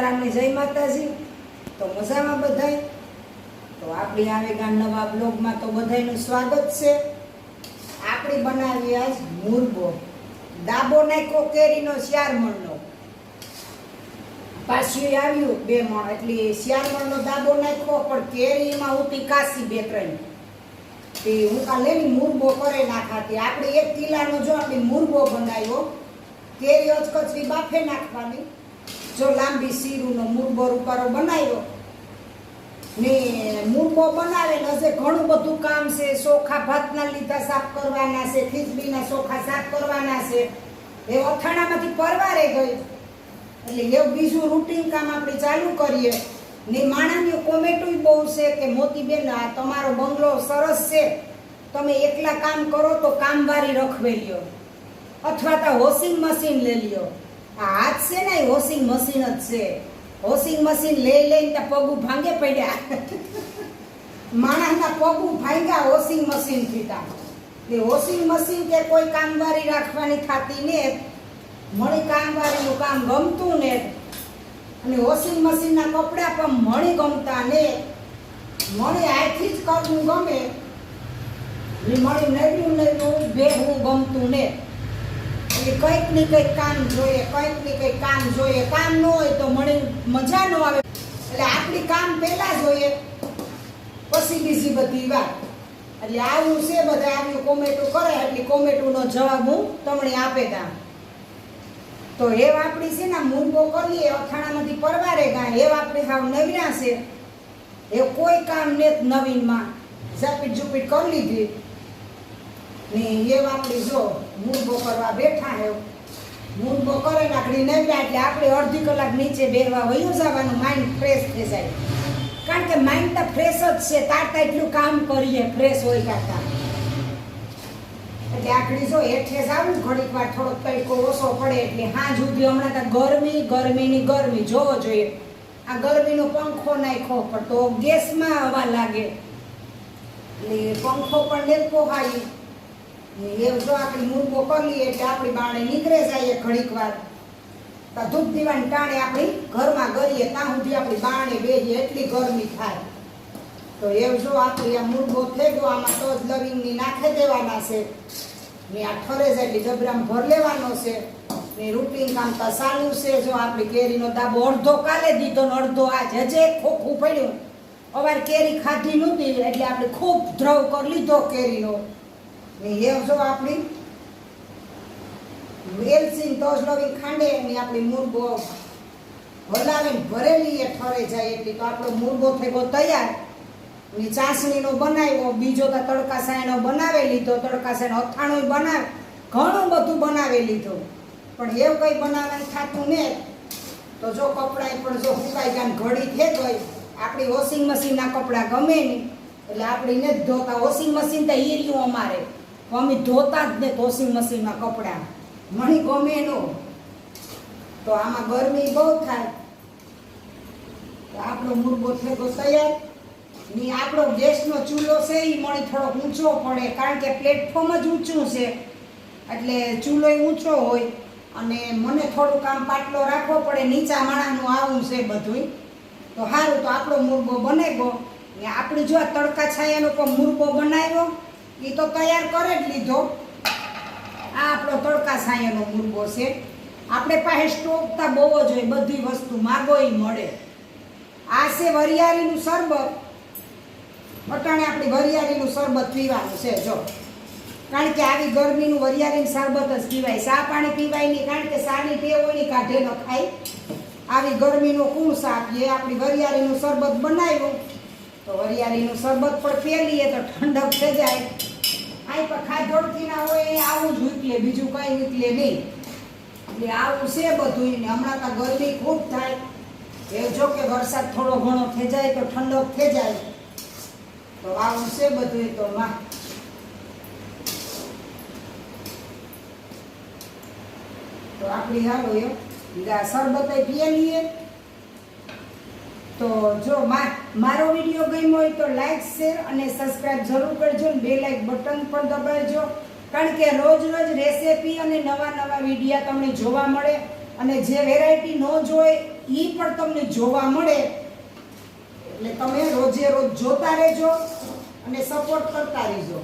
સીતારામને જય માતાજી. તો મજામાં બધાય? તો આપણી આવેગા નવા બ્લોગમાં તો બધાનું સ્વાગત છે. આપણી બનાવી આજ મુરબો. દાબો નાખ્યો કેરીનો ચાર મણનો પાછું આવ્યું બે મણ, એટલે ચાર મણનો દાબો નાખ્યો, પણ કેરીમાં ઉતી કાશી બે ત્રણ. તે હું કાલે લેની મુરબો કરે નાખાતી આપણે એક કિલ્લાનો જો આપણે મુરબો બનાવ્યો, કેરીઓ કચરી બાફે નાખવાની. જો લાંબી શીરુનો મુરબો રૂપારો બનાવ્યો ને મુરબો બનાવેલ ને ઘણું બધું કામ છે ચોખા ભાતના લીધા સાફ કરવાના છે, ખીચડીના ચોખા સાફ કરવાના છે. એ અથાણામાંથી પરવારે ગઈ. એટલે એવું બીજું રૂટીન કામ આપણે ચાલુ કરીએ. ને માણાની કોમેન્ટું બહુ છે કે, મોતીબેન, આ તમારો બંગલો સરસ છે. તમે એકલા કામ કરો તો કામવારી રખવે લ્યો અથવા તો વોશિંગ મશીન લઈ લ્યો. હાથ છે ને વોશિંગ મશીન જ છે. વોશિંગ મશીન લઈ લઈને પગું ભાંગે પડ્યા. માણસના પગું ભાંગ્યા વોશિંગ મશીન થીતા એ વોશિંગ મશીન કે કોઈ કામવારી રાખવાની થતી ને, મળી કામવારીનું કામ ગમતું ને, અને વોશિંગ મશીનના કપડાં પણ મળી ગમતા ને, મળી આથી જ કરવું ગમે. મણી નવ્યું નવ્યું ભેગવું ગમતું ને. એટલે કંઈક ને કંઈક કામ જોઈએ, કંઈક ને કંઈક કામ જોઈએ. કામ ન હોય તો મને મજા ન આવે. એટલે આપણી કામ પહેલાં જોઈએ. પછી બીજી બધી વાત એટલે આવું છે બધા આવ્યું કોમેટું કરે એટલે કોમેટુનો જવાબ હું તમને આપે તા તો એવ આપણી છે ને મૂંગો કરીએ, અથાણામાંથી પરવારે ગા એવ આપણે હાવ નવીના છે. એ કોઈ કામ ને નવીનમાં ઝપીટ ઝુપીટ કરી લીધી. ને એ આપણી જો મૂંગો કરવા બેઠા હે, મૂંગો કરે નાખડી નવ્યા એટલે આપણે અડધી કલાક નીચે બેરવા વયું જવાનું માઇન્ડ ફ્રેશ થઈ જાય. કારણ કે માઇન્ડ તો ફ્રેશ જ છે તારતા એટલું કામ કરીએ ફ્રેશ હોય કરતા એટલે આખડી જો હેઠે જાવું ઘડીક વાર થોડોક તડકો ઓછો પડે એટલે હાજ ઊભી હમણાં તો ગરમી, ગરમીની ગરમી, જોવો જોઈએ. આ ગરમીનો પંખો નાખ્યો તો ગેસમાં હવા લાગે. એટલે પંખો પણ ને પોહાય એ તો આપણે મૂર્ગો કરીએ એટલે આપણી બાણે નીકળે જાય ઘડીક વાર. તો ધૂપ દીવાની ટાણે આપણી ઘરમાં ગરીએ, ત્યાં સુધી આપણી બાણે બેહીએ, એટલી ગરમી થાય. તો એવું જો આપણે આ મૂળભો થઈ ગયો, આમાં તો જ લવિંગની નાખી દેવાના છે. ને આ ઠરે જાય એટલે જબરામ ભર લેવાનો છે. ને રૂટીન કામ તો ચાલુ છે, જો આપણી કેરીનો દાબો અડધો કાલે દીધો ને અડધો આજ હજે ખોખું પડ્યું. અવાર કેરી ખાધી નહોતી, એટલે આપણે ખૂબ દ્રવ કરી લીધો કેરીનો. ને એ જો આપણી એલસીન તો જ ખાંડે ને આપણી મૂળભો હલાવીને ભરેલી એ ઠરે જાય એટલી તો આપણો થઈ ગયો તૈયાર. ને ચાસણીનો બનાવ્યો, બીજો તો તડકા સાયનો બનાવી લીધો, તડકા સાયનો અથાણું બનાવે, ઘણું બધું બનાવી લીધું. પણ એવું કંઈ બનાવવાનું થતું ને તો જો કપડાં પણ જો સુકાઈ ગયા ઘડી થઈ ગઈ આપણી વોશિંગ મશીનના કપડાં ગમે નહીં. એટલે આપણી ને જ ધોતા. વોશિંગ મશીન તો એ રહ્યું અમારે. અમે ધોતા જ ને વોશિંગ મશીનમાં કપડાં. મણી ગમે નો. તો આમાં ગરમી બહુ થાય. તો આપણો મુરબો થઈ ગયો તૈયાર. ની આપણો ગેસનો ચૂલો છે એ મળી થોડોક ઊંચો પડે, કારણ કે પ્લેટફોર્મ જ ઊંચું છે. એટલે ચૂલો ઊંચો હોય. અને મને થોડું કામ પાટલો રાખવો પડે, નીચા માણાનું આવું છે બધું તો સારું તો આપણો મુરબો બનેગો ને આપણે જો આ તડકા છાયાનો પણ મુરબો બનાવ્યો એ તો તૈયાર કરે જ લીધો. આ આપણો તડકા છાયાનો મુરબો છે. આપણે પાસે સ્ટોકતા બહુ જ હોય, બધી વસ્તુ માગો એ મળે. આ છે વરિયાળીનું શરબત. અટાણે આપણી વરિયાળીનું શરબત પીવાનું છે, જો. કારણ કે આવી ગરમીનું વરિયાળીનું શરબત જ પીવાય. સા પાણી પીવાય નહીં, કારણ કે સાની ટેવ હોય કાઢે ન ખાય. આવી ગરમીનો કુણ સાપીએ આપણી વરિયાળીનું શરબત બનાવ્યું. તો વરિયાળીનું શરબત પણ ફેલીએ તો ઠંડક થઈ જાય. આઈ પખા દોડતી ના હોય, એ આવું જ ઉકલે બીજું કંઈ ઉકલે નહીં. એટલે આવું છે બધું, ને હમણાં તો ગરમી ખૂબ થાય. એ જો કે વરસાદ થોડો ઘણો થઈ જાય તો ઠંડક થઈ જાય. તો આવું છે બધું તો માં. તો આપણી હાલો એમ. ગા શરબત પીએ લઈએ તો જો મારો વીડિયો ગમ્યો હોય તો લાઇક શેર અને સબસ્ક્રાઇબ જરૂર કરજો ને બે લાઇક બટન પણ દબાવજો. કારણ કે રોજ રોજ રેસીપી અને નવા નવા વિડીયા તમને જોવા મળે અને જે વેરાયટી ન જોઈ એ પણ તમને જોવા મળે. એટલે તમે રોજે રોજ જોતા રહેજો અને સપોર્ટ કરતા રહેજો.